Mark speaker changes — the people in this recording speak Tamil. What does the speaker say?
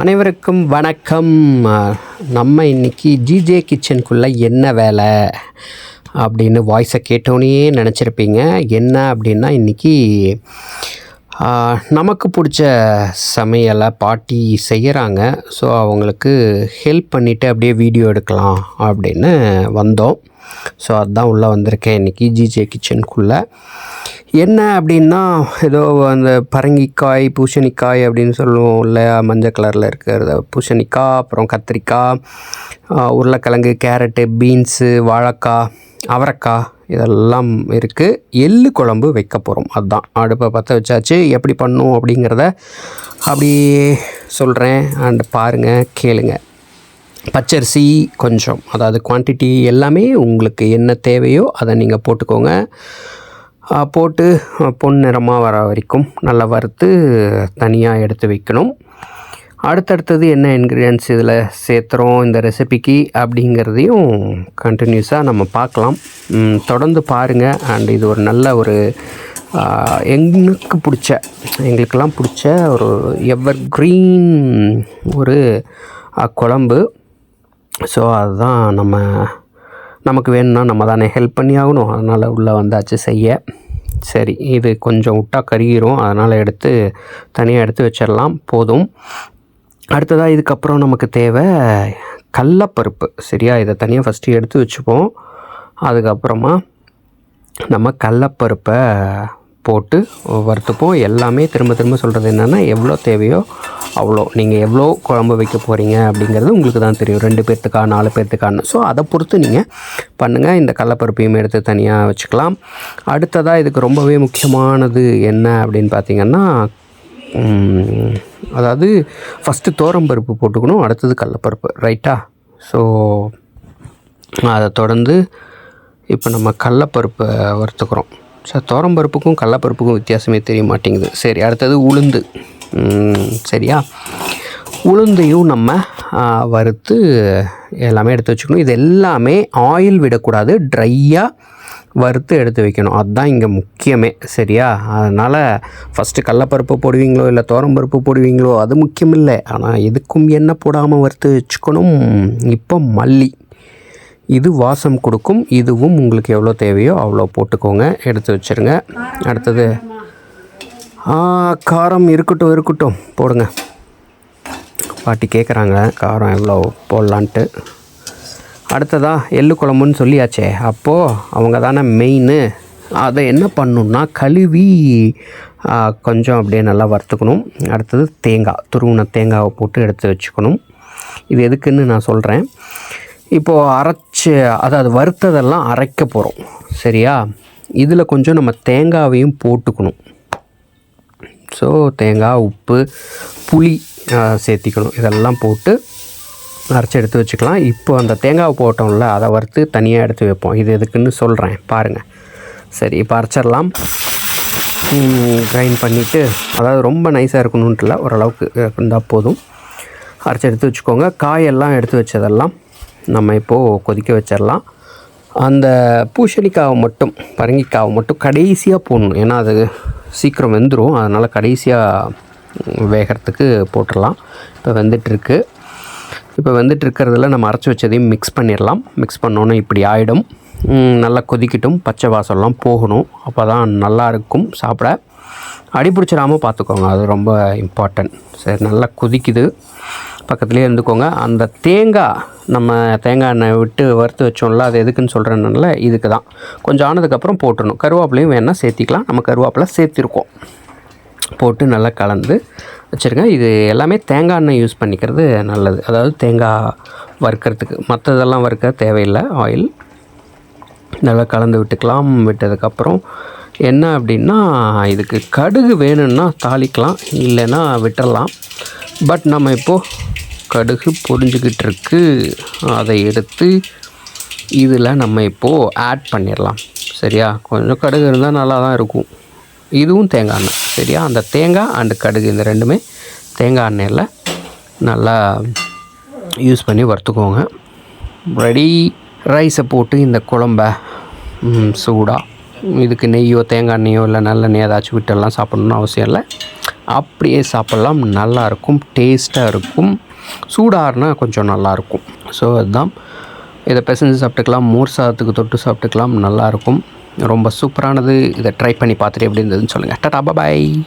Speaker 1: அனைவருக்கும் வணக்கம். நம்ம இன்றைக்கி ஜிஜே கிச்சனுக்குள்ளே என்ன வேலை அப்படின்னு வாய்ஸை கேட்டோன்னே நினச்சிருப்பீங்க. என்ன அப்படின்னா இன்றைக்கி நமக்கு பிடிச்ச சமையலை பாட்டி செய்கிறாங்க ஸோ அவங்களுக்கு ஹெல்ப் பண்ணிவிட்டு அப்படியே வீடியோ எடுக்கலாம் அப்படின்னு வந்தோம். ஸோ அதுதான் உள்ளே வந்திருக்கேன் இன்றைக்கி ஜிஜே கிச்சனுக்குள்ளே என்ன அப்படின்னா ஏதோ அந்த பரங்கிக்காய் பூசணிக்காய் அப்படின்னு சொல்லுவோம் இல்லையா? மஞ்சள் கலரில் இருக்கிறத. பூசணிக்காய் அப்புறம் கத்திரிக்காய் உருளைக்கிழங்கு கேரட்டு பீன்ஸு வாழைக்காய் அவரைக்காய் இதெல்லாம் இருக்குது எள்ளு குழம்பு வைக்க போகிறோம் அதுதான் அடுப்பை பற்ற வச்சாச்சு. எப்படி பண்ணும் அப்படிங்கிறத அப்படியே சொல்கிறேன் அண்டு பாருங்கள் கேளுங்க. பச்சரிசி கொஞ்சம். அதாவது குவான்டிட்டி எல்லாமே உங்களுக்கு என்ன தேவையோ அதை நீங்கள் போட்டுக்கோங்க. போட்டு பொன் நிறமாக வர வரைக்கும் நல்லா வறுத்து தனியாக எடுத்து வைக்கணும். அடுத்தடுத்தது என்ன இன்க்ரீடியன்ஸ் இதில் சேர்த்துறோம் இந்த ரெசிபிக்கு அப்படிங்கிறதையும் கண்டினியூஸாக நம்ம பார்க்கலாம். தொடர்ந்து பாருங்கள் அண்ட் இது ஒரு நல்ல ஒரு எங்களுக்கு பிடிச்ச எங்களுக்கெல்லாம் பிடிச்ச ஒரு எவர் க்ரீன் ஒரு குழம்பு. ஸோ அதுதான் நம்ம நமக்கு வேணும்னா நம்ம தானே ஹெல்ப் பண்ணி ஆகணும். அதனால் உள்ளே வந்தாச்சு செய்ய. சரி இது கொஞ்சம் விட்டா கருகிரும். அதனால் எடுத்து தனியாக எடுத்து வச்சிடலாம். போதும். அடுத்ததாக இதுக்கப்புறம் நமக்கு தேவை கடலப்பருப்பு. சரியா? இதை தனியாக ஃபஸ்ட்டு எடுத்து வச்சுப்போம். அதுக்கப்புறமா நம்ம கடலப்பருப்பை போட்டு வறுத்துப்போம். எல்லாமே திரும்ப திரும்ப சொல்கிறது என்னென்னா எவ்வளோ தேவையோ அவ்வளோ. நீங்கள் எவ்வளோ குழம்பு வைக்க போகிறீங்க அப்படிங்கிறது உங்களுக்கு தான் தெரியும். ரெண்டு பேர்த்துக்கா நாலு பேர்த்துக்கான்னு. ஸோ அதை பொறுத்து நீங்கள் பண்ணுங்கள் இந்த கடலப்பருப்பையும் எடுத்து தனியாக வச்சுக்கலாம். அடுத்ததாக இதுக்கு ரொம்பவே முக்கியமானது என்ன அப்படின்னு பார்த்தீங்கன்னா அதாவது ஃபஸ்ட்டு தோரம்பருப்பு போட்டுக்கணும். அடுத்தது கடலப்பருப்பு. ரைட்டா ஸோ அதை தொடர்ந்து இப்போ நம்ம கடலப்பருப்பை வறுத்துக்கிறோம். சார் தோரம்பருப்புக்கும் கடலப்பருப்புக்கும் வித்தியாசமே தெரிய மாட்டேங்குது. சரி அடுத்தது உளுந்து. சரியா? உளுந்தையும் நம்ம வறுத்து எல்லாமே எடுத்து வச்சுக்கணும். இது எல்லாமே ஆயில் விடக்கூடாது. ட்ரையாக வறுத்து எடுத்து வைக்கணும். அதுதான் இங்கே முக்கியமே சரியா? அதனால் ஃபஸ்ட்டு கடலப்பருப்பு போடுவீங்களோ இல்லை தோரம்பருப்பு போடுவீங்களோ அது முக்கியம் இல்லை ஆனால் எதுக்கும் எண்ணெய் போடாமல் வறுத்து வச்சுக்கணும். இப்போ மல்லி. இது வாசம் கொடுக்கும். இதுவும் உங்களுக்கு எவ்வளோ தேவையோ அவ்வளோ போட்டுக்கோங்க. எடுத்து வச்சுருங்க. அடுத்தது காரம் இருக்கட்டும் இருக்கட்டும். போடுங்க. பாட்டி கேட்குறாங்க காரம் எவ்வளோ போடலான்ட்டு. அடுத்ததா எள்ளு குழம்புன்னு சொல்லியாச்சே. அப்போது அவங்க தானே மெயின் அதை என்ன பண்ணணும்னா கழுவி கொஞ்சம் அப்படியே நல்லா வறுத்துக்கணும். அடுத்தது தேங்காய் துருவின தேங்காவை போட்டு எடுத்து வச்சுக்கணும். இது எதுக்குன்னு நான் சொல்கிறேன் இப்போது அரைச்சி அதாவது வறுத்ததெல்லாம் அரைக்க போகிறோம் சரியா? இதில் கொஞ்சம் நம்ம தேங்காவையும் போட்டுக்கணும். ஸோ தேங்காய் உப்பு புளி சேர்த்திக்கணும். இதெல்லாம் போட்டு அரைச்சி எடுத்து வச்சுக்கலாம். இப்போ அந்த தேங்காவை போட்டோம்ல அதை வறுத்து தனியாக எடுத்து வைப்போம். இது எதுக்குன்னு சொல்கிறேன் பாருங்கள் சரி இப்போ அரைச்சிடலாம். கிரைண்ட் பண்ணிவிட்டு அதாவது ரொம்ப நைஸாக இருக்கணுன்ட்டு இல்லை ஓரளவுக்கு இருந்தால் போதும். அரைச்சி எடுத்து வச்சுக்கோங்க. காயெல்லாம் எடுத்து வச்சதெல்லாம் நம்ம இப்போது கொதிக்க வச்சிடலாம். அந்த பூசணிக்காவை மட்டும் பரங்கிக்காவை மட்டும் கடைசியாக போடணும். ஏன்னா அது சீக்கிரம் வெந்துடும் அதனால் கடைசியாக வேகிறதுக்கு போட்டுடலாம் இப்போ வெந்துட்டுருக்கு. இப்போ வெந்துட்டு இருக்கிறதுல நம்ம அரைச்சி வச்சதையும் மிக்ஸ் பண்ணிடலாம் மிக்ஸ் பண்ணோன்னே இப்படி ஆகிடும் நல்லா கொதிக்கட்டும். பச்சை வாசம்லாம் போகணும். அப்போ தான் நல்லா இருக்கும் சாப்பிட. அடி பிடிச்சிடாமல் பார்த்துக்கோங்க அது ரொம்ப இம்பார்ட்டன்ட் சரி நல்லா கொதிக்குது. பக்கத்துலேயே இருந்துக்கோங்க. அந்த தேங்காய் நம்ம தேங்காய் எண்ணெய் விட்டு வறுத்து வச்சோம்ல அது எதுக்குன்னு சொல்கிறேன்னால இதுக்கு தான் கொஞ்சம் ஆனதுக்கப்புறம் போட்டுடணும். கருவேப்பிலையும் வேணால் சேர்த்திக்கலாம். நம்ம கருவேப்பிலை சேர்த்திருக்கோம். போட்டு நல்லா கலந்து வச்சுருங்க. இது எல்லாமே தேங்காய் எண்ணெய் யூஸ் பண்ணிக்கிறது நல்லது. அதாவது தேங்காய் வறுக்கிறதுக்கு. மற்றதெல்லாம் வறுக்க தேவையில்லை. ஆயில் நல்லா கலந்து விட்டுக்கலாம். விட்டதுக்கப்புறம் என்ன அப்படின்னா இதுக்கு கடுகு வேணும்னா தாளிக்கலாம் இல்லைன்னா விட்டுறலாம். பட் நம்ம இப்போது கடுகு பொரிஞ்சுக்கிட்டு இருக்கு. அதை எடுத்து இதில் நம்ம இப்போது ஆட் பண்ணிடலாம். சரியா? கொஞ்சம் கடுகு இருந்தால் நல்லா தான் இருக்கும். இதுவும் தேங்காய் எண்ணெய். சரியா? அந்த தேங்காய் அண்டு கடுகு இந்த ரெண்டுமே தேங்காய் எண்ணெயில் நல்லா யூஸ் பண்ணி வறுத்துக்கோங்க. ரெடி ரைஸை போட்டு இந்த குழம்ப சூடாக இதுக்கு நெய்யோ தேங்காய் எண்ணெயோ இல்லை நல்லெண்ணெய் ஏதாச்சும் விட்டெல்லாம் சாப்பிட்ணுன்னு அவசியம் இல்லை. அப்படியே சாப்பிட்லாம். நல்லாயிருக்கும். டேஸ்ட்டாக இருக்கும். சூடாறுனா கொஞ்சம் நல்லாயிருக்கும். ஸோ அதுதான். இதை பிசைஞ்சு சாப்பிட்டுக்கலாம். மோர் சாதத்துக்கு தொட்டு சாப்பிட்டுக்கலாம். நல்லாயிருக்கும். ரொம்ப சூப்பரானது. இதை ட்ரை பண்ணி பார்த்துட்டு எப்படி இருந்ததுன்னு சொல்லுங்கள் டாடா பாய்